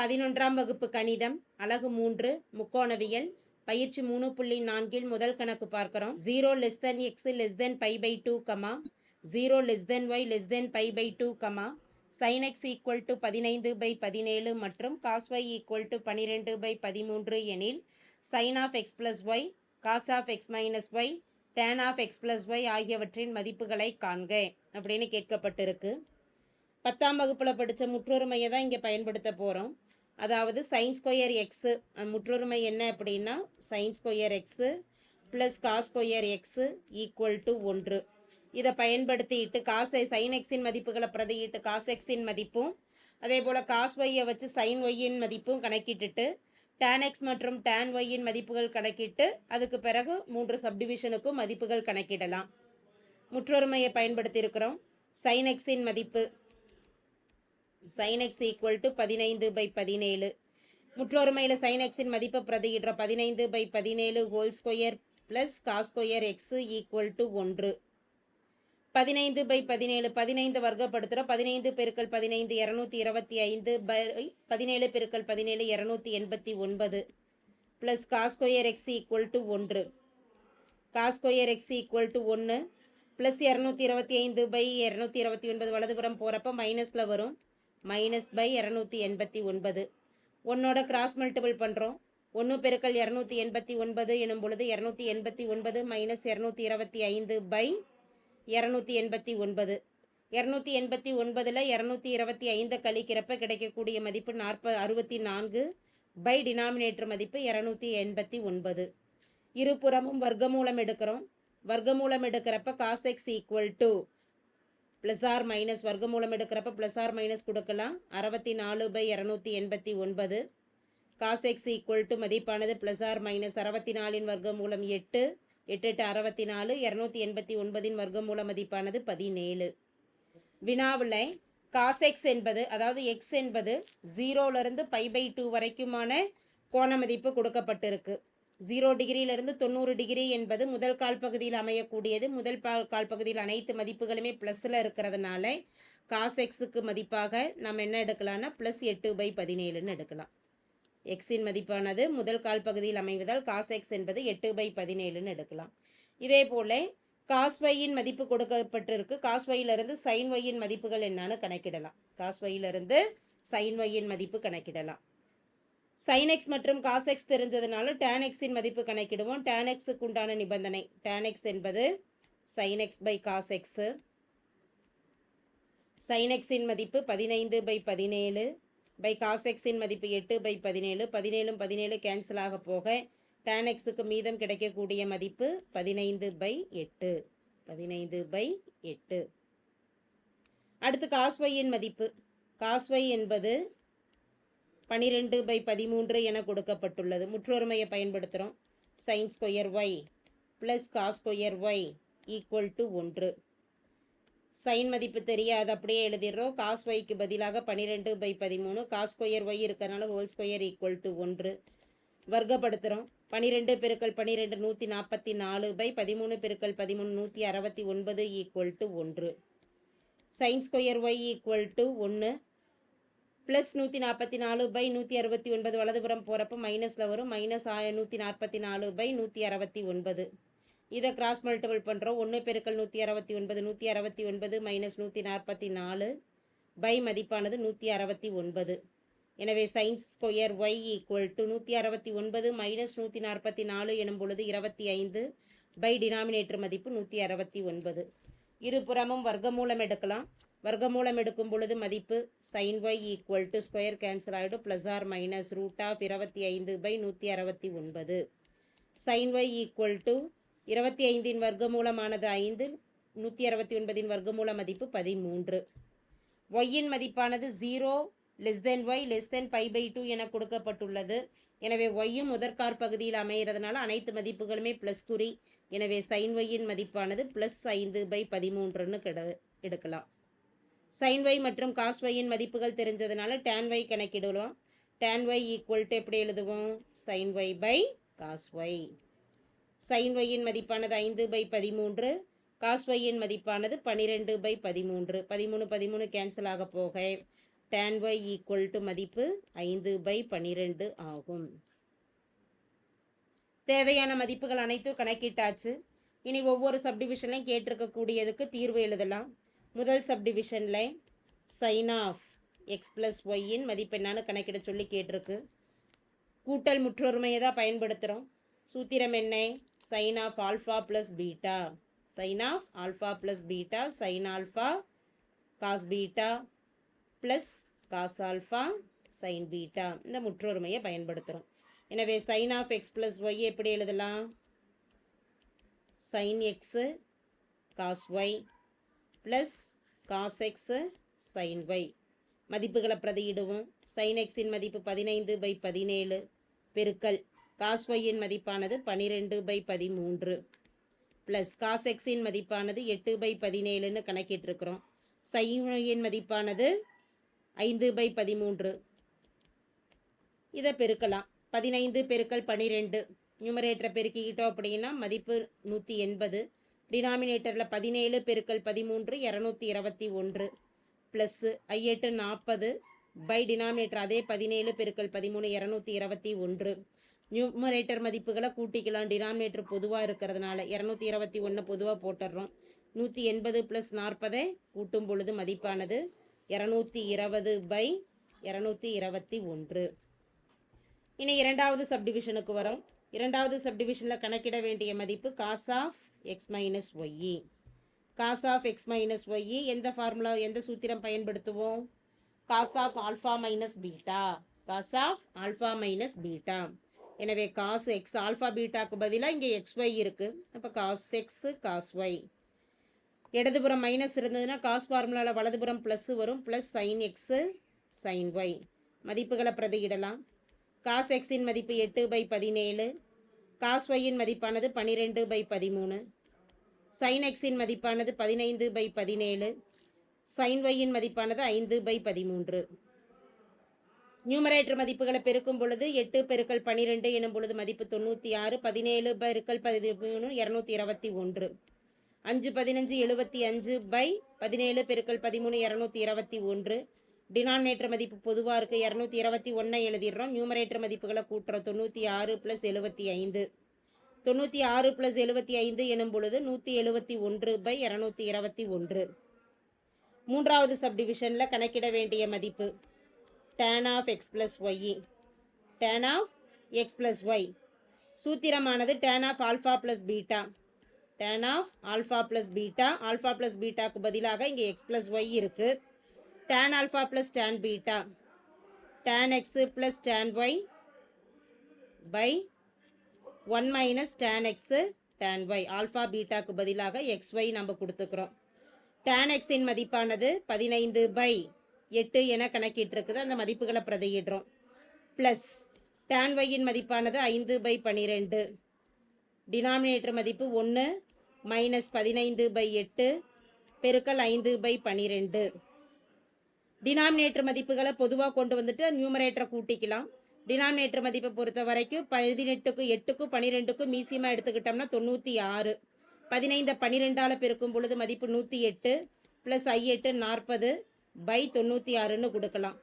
பதினொன்றாம் வகுப்பு கணிதம் அலகு மூன்று முக்கோணவியல் பயிற்சி மூணு புள்ளி நான்கில் முதல் கணக்கு பார்க்குறோம். Zero less than x less than pi by two comma zero less than y less than pi by two comma sine x equal to பதினைந்து பை பதினேழு மற்றும் காஸ் ஒய் ஈக்குவல் டு பன்னிரெண்டு பை பதிமூன்று எனில் sine of x plus y cos of x minus y tan of x plus y ஆகியவற்றின் மதிப்புகளை காண்க அப்படின்னு கேட்கப்பட்டிருக்கு. பத்தாம் வகுப்பில் படித்த முற்றொருமையை தான் இங்கே பயன்படுத்த போகிறோம் அதாவது சைன் ஸ்கொயர் எக்ஸு முற்றொருமை என்ன அப்படின்னா sine square x plus cos square x equal to ஒன்று. இதை பயன்படுத்திட்டு காசை சைன் எக்ஸின் மதிப்புகளை பிரதியிட்டு காஸ் எக்ஸின் மதிப்பும் அதே போல் காஸ் ஒய்யை வச்சு சைன் ஒய்யின் மதிப்பும் கணக்கிட்டுட்டு டேன் எக்ஸ் மற்றும் டேன் ஒய்யின் மதிப்புகள் கணக்கிட்டு அதுக்கு பிறகு மூன்று சப்டிவிஷனுக்கும் மதிப்புகள் கணக்கிடலாம். முற்றொருமையை பயன்படுத்தியிருக்கிறோம். சைன் எக்ஸின் மதிப்பு. சைன் எக்ஸ் ஈக்குவல் டு பதினைந்து பை பதினேழு. முற்றொருமையில் சைன் எக்ஸின் மதிப்பை பிரதியிடுற பதினைந்து பை பதினேழு whole square plus cos square x equal to ஒன்று. பதினைந்து பை பதினேழு பதினைந்து வர்க்கப்படுத்துகிற பதினைந்து பெருக்கள் பதினைந்து இரநூத்தி இருபத்தி ஐந்து பை பதினேழு பெருக்கள் பதினேழு இரநூத்தி எண்பத்தி ஒன்பது plus cos square x equal to ஒன்று. Cos square x equal to ஒன்று ப்ளஸ் இரநூத்தி இருபத்தி ஐந்து பை இரநூத்தி இருபத்தி ஒன்பது வலதுபுறம் போகிறப்ப மைனஸில் வரும். மைனஸ் பை இரநூத்தி எண்பத்தி ஒன்பது. ஒன்னோட கிராஸ் மல்டிபிள் பண்ணுறோம் ஒன்று பெருக்கல் இரநூத்தி எண்பத்தி ஒன்பது எனும் பொழுது இரநூத்தி எண்பத்தி ஒன்பது மைனஸ் இரநூத்தி இருபத்தி ஐந்து பை இரநூத்தி எண்பத்தி ஒன்பது. இரநூத்தி எண்பத்தி ஒன்பதில் இரநூத்தி இருபத்தி ஐந்தை கழிக்கிறப்ப கிடைக்கக்கூடிய மதிப்பு நாற்ப அறுபத்தி நான்கு பை டினாமினேட்டர் மதிப்பு இரநூத்தி எண்பத்தி ஒன்பது. இருபுறமும் வர்க்கமூலம் எடுக்கிறோம். வர்க்கமூலம் எடுக்கிறப்ப cos x equal to plus or minus வர்க்கமூலம் எடுக்கிறப்ப ப்ளஸ் ஆர் மைனஸ் கொடுக்கலாம். அறுபத்தி நாலு பை இரநூத்தி எண்பத்தி ஒன்பது. காஸ் எக்ஸ் ஈக்குவல் டு மதிப்பானது ப்ளஸ் ஆர் மைனஸ் அறுபத்தி நாலின் வர்க்கமூலம் எட்டு எட்டு எட்டு அறுபத்தி நாலு இரநூத்தி எண்பத்தி ஒன்பதின் வர்க்கமூல மதிப்பானது பதினேழு. வினாவில் காஸ் எக்ஸ் என்பது அதாவது எக்ஸ் என்பது ஜீரோலேருந்து பை பை டூ வரைக்குமான கோண மதிப்பு கொடுக்கப்பட்டிருக்கு. ஜீரோ டிகிரியிலிருந்து தொண்ணூறு டிகிரி என்பது முதல் கால் பகுதியில் அமையக்கூடியது. முதல் பா கால் பகுதியில் அனைத்து மதிப்புகளுமே ப்ளஸில் இருக்கிறதுனால காஸ் எக்ஸுக்கு மதிப்பாக நம்ம என்ன எடுக்கலாம்னா ப்ளஸ் எட்டு பை பதினேழுன்னு எடுக்கலாம். எக்ஸின் மதிப்பானது முதல் கால் பகுதியில் அமைவதால் காஸ் எக்ஸ் என்பது எட்டு பை பதினேழுன்னு எடுக்கலாம். இதே போல் காஸ் வையின் மதிப்பு கொடுக்கப்பட்டிருக்கு. காஸ் ஒய்யிலிருந்து சைன் வையின் மதிப்புகள் என்னன்னு கணக்கிடலாம். காஸ் வையிலிருந்து சைன் வையின் மதிப்பு கணக்கிடலாம். சைனெக்ஸ் மற்றும் காஸ் எக்ஸ் தெரிஞ்சதுனால டேனெக்ஸின் மதிப்பு கணக்கிடுவோம். டேன்எக்ஸுக்கு உண்டான நிபந்தனை டேனெக்ஸ் என்பது சைனெக்ஸ் பை காசெக்ஸு சைனெக்ஸின் மதிப்பு பதினைந்து பை பதினேழு பை காசெக்ஸின் மதிப்பு எட்டு பை பதினேழு பதினேழும் பதினேழு கேன்சல் ஆக போக டேன்எக்ஸுக்கு மீதம் கிடைக்கக்கூடிய மதிப்பு பதினைந்து பை எட்டு பதினைந்து பை எட்டு. அடுத்து காஸ் மதிப்பு. காஸ் என்பது பனிரெண்டு பை பதிமூன்று என கொடுக்கப்பட்டுள்ளது. முற்றொருமையை பயன்படுத்துகிறோம் sine square y plus cos square y equal to ஒன்று. சைன் மதிப்பு தெரியாது. அப்படியே எழுதிடுறோம். காஸ் ஒய்க்கு பதிலாக பன்னிரெண்டு பை பதிமூணு. காஸ் ஸ்கொயர் ஒய் இருக்கிறனால ஹோல் ஸ்கொயர் ஈக்குவல் டு ஒன்று. வர்க்கப்படுத்துகிறோம் பன்னிரெண்டு பெருக்கல் பன்னிரெண்டு நூற்றி நாற்பத்தி நாலு பை பதிமூணு பெருக்கல் பதிமூணு நூற்றி அறுபத்தி ஒன்பது ஈக்குவல் டு ஒன்று. Sine square y equal to ஒன்று. ப்ளஸ் நூற்றி நாற்பத்தி நாலு பை நூற்றி அறுபத்தி ஒன்பது வலதுபுறம் போகிறப்ப மைனஸில் வரும். மைனஸ் ஆய நூற்றி நாற்பத்தி நாலு பை நூற்றி அறுபத்தி ஒன்பது இதை கிராஸ் மல்டிபிள் பண்ணுறோம் ஒன்று பெருக்கல் நூற்றி அறுபத்தி ஒன்பது நூற்றி அறுபத்தி ஒன்பது மைனஸ் நூற்றி நாற்பத்தி நாலு பை மதிப்பானது நூற்றி அறுபத்தி ஒன்பது எனவே sines square y equal to நூற்றி அறுபத்தி ஒன்பது மைனஸ் நூற்றி நாற்பத்தி நாலு எனும் பொழுது இருபத்தி ஐந்து பை டினாமினேட்டர் மதிப்பு நூற்றி அறுபத்தி ஒன்பது இருபுறமும் வர்க்கமூலம் எடுக்கலாம். வர்க்கமூலம் எடுக்கும் பொழுது மதிப்பு sine y equal to square cancel ஆகிடும் plus or minus root of இருபத்தி ஐந்து பை நூற்றி அறுபத்தி ஒன்பது. சைன் ஒய் ஈக்குவல் டு இருபத்தி ஐந்தின் வர்க்கமூலமானது ஐந்து நூற்றி அறுபத்தி ஒன்பதின் வர்க்கமூல மதிப்பு பதிமூன்று. ஒய்யின் மதிப்பானது zero less than y less than pi by two என கொடுக்கப்பட்டுள்ளது. எனவே ஒய்யும் முதற்கார் பகுதியில் அமைகிறதுனால அனைத்து மதிப்புகளுமே ப்ளஸ் குறி. எனவே சைன் ஒய்யின் மதிப்பானது ப்ளஸ் ஐந்து பை பதிமூன்றுன்னு கிட எடுக்கலாம். சைன் ஒய் மற்றும் காஸ் ஒய்யின் மதிப்புகள் தெரிஞ்சதுனால டேன் ஒய் கணக்கிடுவோம் டேன் ஒய் ஈக்குவல் டு எப்படி எழுதுவோம்? Sine y by cos y sine ஒய்யின் மதிப்பானது ஐந்து பை பதிமூன்று. காஸ் ஒய்யின் மதிப்பானது பன்னிரெண்டு பை பதிமூன்று. பதிமூணு பதிமூணு கேன்சல் ஆக போக. டேன் ஒய் ஈக்குவல் டு மதிப்பு ஐந்து பை பன்னிரெண்டு ஆகும். தேவையான மதிப்புகள் அனைத்தும் கணக்கிட்டாச்சு. இனி ஒவ்வொரு சப்டிவிஷன்லையும் கேட்டிருக்கக்கூடியதுக்கு தீர்வு எழுதலாம். முதல் சப்டிவிஷனில் சைன் ஆஃப் எக்ஸ் ப்ளஸ் ஒய்யின் மதிப்பு என்னன்னு கணக்கிட சொல்லி கேட்டிருக்கு. கூட்டல் முற்றொருமையை தான் பயன்படுத்துகிறோம் சூத்திரம் என்ன? Sine of alpha plus beta sine of alpha plus beta sine alpha cos beta plus cos alpha sine beta இந்த முற்றொருமையை பயன்படுத்துகிறோம் எனவே sine of x plus y எப்படி எழுதலாம்? Sine x cos y plus cos x sine y மதிப்புகளை பிரதியிடுவோம். Sign எக்ஸின் மதிப்பு பதினைந்து பை பதினேழு பெருக்கல். காஸ் ஒய்யின் மதிப்பானது பனிரெண்டு பை பதிமூன்று. ப்ளஸ் காஸ் எக்ஸின் மதிப்பானது எட்டு பை பதினேழுன்னு கணக்கிட்டிருக்கிறோம். சைன் ஒய்யின் மதிப்பானது ஐந்து பை பதிமூன்று. இதை பெருக்கலாம். பதினைந்து பெருக்கல் பனிரெண்டு. நியூமரேட்டரை பெருக்கிக்கிட்டோம் அப்படின்னா மதிப்பு நூற்றி எண்பது. டினாமினேட்டரில் பதினேழு பெருக்கல் பதிமூன்று இரநூத்தி இருபத்தி ஒன்று. ப்ளஸ்ஸு ஐயெட்டு நாற்பது பை டினாமினேட்டர் அதே பதினேழு பெருக்கல் பதிமூணு இரநூத்தி இருபத்தி ஒன்று. நியூமரேட்டர் மதிப்புகளை கூட்டிக்கலாம். டினாமினேட்டர் பொதுவாக இருக்கிறதுனால இரநூத்தி இருபத்தி ஒன்று பொதுவாக போட்டுடுறோம். நூற்றி எண்பது ப்ளஸ் நாற்பதை கூட்டும் பொழுது மதிப்பானது இரநூத்தி இருபது பை இரநூத்தி இருபத்தி ஒன்று. இனி இரண்டாவது சப்டிவிஷனுக்கு வரும். இரண்டாவது சப்டிவிஷனில் கணக்கிட வேண்டிய மதிப்பு cos of x minus y cos of x minus y எந்த ஃபார்முலா எந்த சூத்திரம் பயன்படுத்துவோம்? Cos of alpha minus beta cos of alpha minus beta எனவே காஸ் எக்ஸ் ஆல்ஃபா பீட்டாக்கு பதிலாக இங்கே எக்ஸ் ஒய் இருக்குது அப்போ காஸ் எக்ஸு காஸ் ஒய் இடதுபுறம் மைனஸ் இருந்ததுன்னா காஸ் ஃபார்முலாவில் வலதுபுறம் ப்ளஸ் வரும் plus sine x sine y மதிப்புகளை பிரதியிடலாம். காஸ் எக்ஸின் மதிப்பு எட்டு பை பதினேழு. காஸ் ஒய்யின் மதிப்பானது பன்னிரெண்டு பை பதிமூணு. சைன் எக்ஸின் மதிப்பானது பதினைந்து பை பதினேழு. சைன் ஒய்யின் மதிப்பானது ஐந்து பை பதிமூன்று. நியூமரேட்டர் மதிப்புகளை பெருக்கும் பொழுது எட்டு பெருக்கல் பன்னிரெண்டு எனும் பொழுது மதிப்பு தொண்ணூற்றி ஆறு பதினேழு பெருக்கல் பதிமூணு இரநூத்தி இருபத்தி ஒன்று. அஞ்சு பதினஞ்சு எழுபத்தி அஞ்சு பை பதினேழு பெருக்கள் பதிமூணு இரநூத்தி இருபத்தி ஒன்று. டினாமினேட்டர் மதிப்பு பொதுவாக இருக்குது இரநூத்தி இருபத்தி ஒன்றை எழுதிடுறோம். நியூமரேட்டர் மதிப்புகளை கூட்டுறோம். தொண்ணூற்றி ஆறு ப்ளஸ் எழுபத்தி ஐந்து. தொண்ணூற்றி ஆறு ப்ளஸ் எழுபத்தி ஐந்து எனும் பொழுது நூற்றி எழுபத்தி ஒன்று பை இரநூத்தி இருபத்தி ஒன்று. மூன்றாவது சப்டிவிஷனில் கணக்கிட வேண்டிய மதிப்பு. Tan of x plus y tan of x plus y சூத்திரமானது tan of alpha plus beta tan of alpha plus beta alpha plus பீட்டாக்கு பதிலாக இங்கே எக்ஸ் ப்ளஸ் ஒய் இருக்குது tan alpha plus tan beta tan x plus tan y by one minus tan x tan y alpha பீட்டாக்கு பதிலாக x Y நம்ம கொடுத்துக்கிறோம். Tan எக்ஸின் மதிப்பானது பதினைந்து by எட்டு என கணக்கிட்டிருக்குது. அந்த மதிப்புகளை பிரதியிடுறோம். ப்ளஸ் டேன் ஒய்யின் மதிப்பானது ஐந்து பை பன்னிரெண்டு. டினாமினேட்டர் மதிப்பு ஒன்று மைனஸ் பதினைந்து பை எட்டு பெருக்கல் ஐந்து பை பனிரெண்டு. டினாமினேட்டர் மதிப்புகளை பொதுவாக கொண்டு வந்துட்டு நியூமரேட்டரை கூட்டிக்கலாம். டினாமினேட்டர் மதிப்பை பொறுத்த வரைக்கும் பதினெட்டுக்கு எட்டுக்கும் பன்னிரெண்டுக்கும் மீசியமாக எடுத்துக்கிட்டோம்னா தொண்ணூற்றி ஆறு. பதினைந்த பன்னிரெண்டால் பெருக்கும் பொழுது மதிப்பு நூற்றி எட்டு ப்ளஸ் ஐ எட்டு நாற்பது பை தொண்ணூற்றி ஆறுன்னு கொடுக்கலாம்.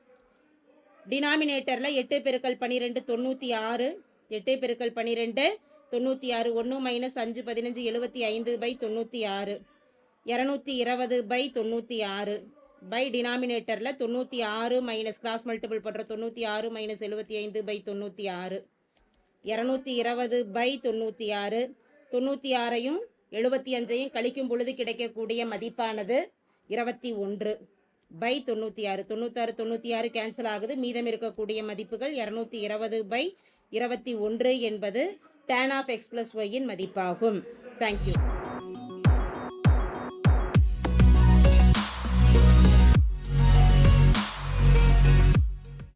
டினாமினேட்டரில் எட்டு பெருக்கல் பன்னிரெண்டு தொண்ணூற்றி ஆறு எட்டு பெருக்கல் பன்னிரெண்டு தொண்ணூற்றி ஆறு ஒன்று மைனஸ் அஞ்சு பதினஞ்சு எழுபத்தி ஐந்து பை தொண்ணூற்றி ஆறு. இரநூத்தி இருபது பை தொண்ணூற்றி ஆறு. பை டினாமினேட்டரில் தொண்ணூற்றி ஆறு மைனஸ் கிராஸ் மல்டிபிள் பண்ணுற தொண்ணூற்றி ஆறு மைனஸ் எழுபத்தி ஐந்து பை தொண்ணூற்றி ஆறு. இரநூத்தி இருபது பை தொண்ணூற்றி ஆறு. தொண்ணூற்றி ஆறையும் எழுபத்தி அஞ்சையும் கழிக்கும் பொழுது கிடைக்கக்கூடிய மதிப்பானது இருபத்தி ஒன்று பை தொண்ணூற்றி ஆறு. தொண்ணூத்தாறு தொண்ணூற்றி ஆறு கேன்சல் ஆகுது. மீதம் இருக்கக்கூடிய மதிப்புகள் இரநூத்தி இருபது பை இருபத்தி ஒன்று என்பது டேன் ஆஃப் எக்ஸ் ப்ளஸ் ஒய்யின் மதிப்பாகும். Thank you